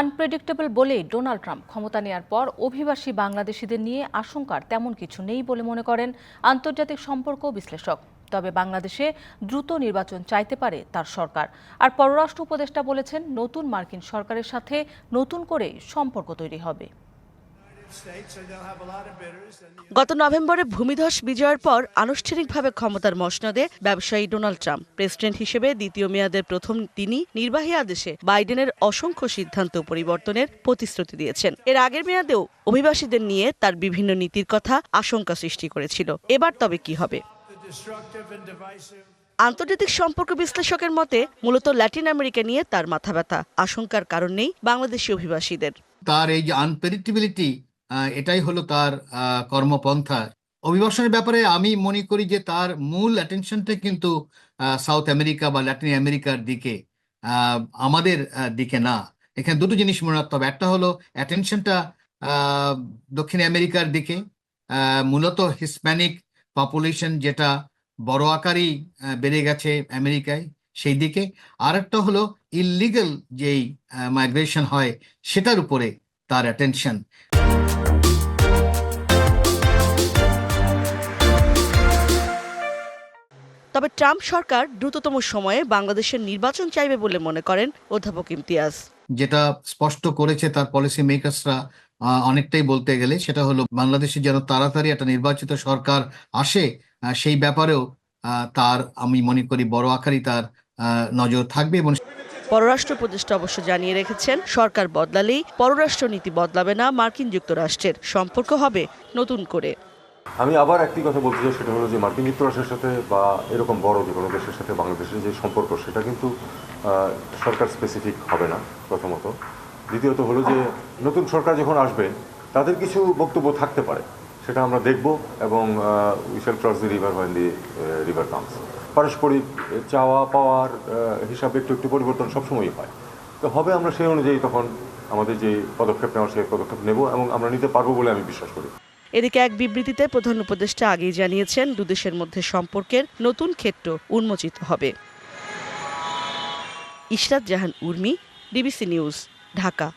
Unpredictable বলেই Donald Trump ক্ষমতা নেয়ার পর অভিবাসী বাংলাদেশিদের নিয়ে আশঙ্কার তেমন কিছু নেই বলে মনে করেন আন্তর্জাতিক সম্পর্ক বিশ্লেষক। তবে বাংলাদেশে দ্রুত নির্বাচন চাইতে পারে তার সরকার। আর পররাষ্ট্র উপদেষ্টা বলেছেন, নতুন মার্কিন সরকারের সাথে নতুন করে সম্পর্ক তৈরি হবে। গত নভেম্বরে ভূমিধস বিজয়ের পর আনুষ্ঠানিকভাবে ক্ষমতার মসনদে ব্যবসায়ী ডোনাল্ড ট্রাম্প। প্রেসিডেন্ট হিসেবে দ্বিতীয় মেয়াদের প্রথম তিনি নির্বাহী আদেশে বাইডেনের অসংখ্য সিদ্ধান্ত পরিবর্তনের প্রতিশ্রুতি দিয়েছেন। এর আগের মেয়াদেও অভিবাসীদের নিয়ে তার বিভিন্ন নীতির কথা আশঙ্কা সৃষ্টি করেছিল। এবার তবে কি হবে? আন্তর্জাতিক সম্পর্ক বিশ্লেষকের মতে, মূলত ল্যাটিন আমেরিকা নিয়ে তার মাথা ব্যথা। আশঙ্কার কারণ নেই বাংলাদেশি অভিবাসীদের। তার এই যে আনপ্রেডিক্টেবিলিটি এটাই হলো তার কর্মপন্থা। অভিবাসনের ব্যাপারে আমি মনে করি যে তার মূল অ্যাটেনশনটা কিন্তু সাউথ আমেরিকা বা ল্যাটিন আমেরিকার দিকে আমাদের দিকে না। এখানে দুটো জিনিস মনে রাখতে হবে। একটা হলো অ্যাটেনশনটা দক্ষিণ আমেরিকার দিকে মূলত হিসপ্যানিক পপুলেশন যেটা বড় আকারেই বেড়ে গেছে আমেরিকায় সেই দিকে। আর একটা হলো ইললিগাল যেই মাইগ্রেশন হয়, সেটার উপরে তার অ্যাটেনশন তবে ট্রাম্প সরকার দ্রুততম সময়ে বাংলাদেশের নির্বাচন চাইবে বলে মনে করেন অধ্যাপক ইমতিয়াজ। যেটা স্পষ্ট করেছে তার পলিসি মেকার্সরা অনেকটাই বলতে গেলে সেটা হলো বাংলাদেশে যেন তাড়াতাড়ি একটা নির্বাচিত সরকার আসে সেই ব্যাপারেও তার আমি মনে করি বড় আকারই তার নজর থাকবে এবং পররাষ্ট্র উপদেষ্টা অবশ্য জানিয়ে রেখেছেন সরকার বদলালেই পররাষ্ট্র নীতি বদলাবে না মার্কিন যুক্তরাষ্ট্রের। সম্পর্ক হবে নতুন করে। আমি আবার একটি কথা বলতে চাই, সেটা হলো যে মার্কিন যুক্তরাষ্ট্রের সাথে বা এরকম বড় যে কোনো দেশের সাথে বাংলাদেশের যে সম্পর্ক, সেটা কিন্তু সরকার স্পেসিফিক হবে না প্রথমত। দ্বিতীয়ত হলো যে নতুন সরকার যখন আসবে, তাদের কিছু বক্তব্য থাকতে পারে। সেটা আমরা দেখব এবং we shall cross the river when the river comes পারস্পরিক চাওয়া পাওয়ার হিসাবে একটু একটু পরিবর্তন সবসময়ই হয়। তো হবে আমরা সেই অনুযায়ী তখন আমাদের যে পদক্ষেপ নেওয়ার, সেই পদক্ষেপ নেব এবং আমরা নিতে পারব বলে আমি বিশ্বাস করি। এদিকে এক বিবৃতিতে প্রধান উপদেষ্টা আগেই জানিয়েছেন দুদেশের মধ্যে সম্পর্কের নতুন ক্ষেত্র উন্মোচিত হবে। Ishrat Jahan Urmi DBC news, Dhaka.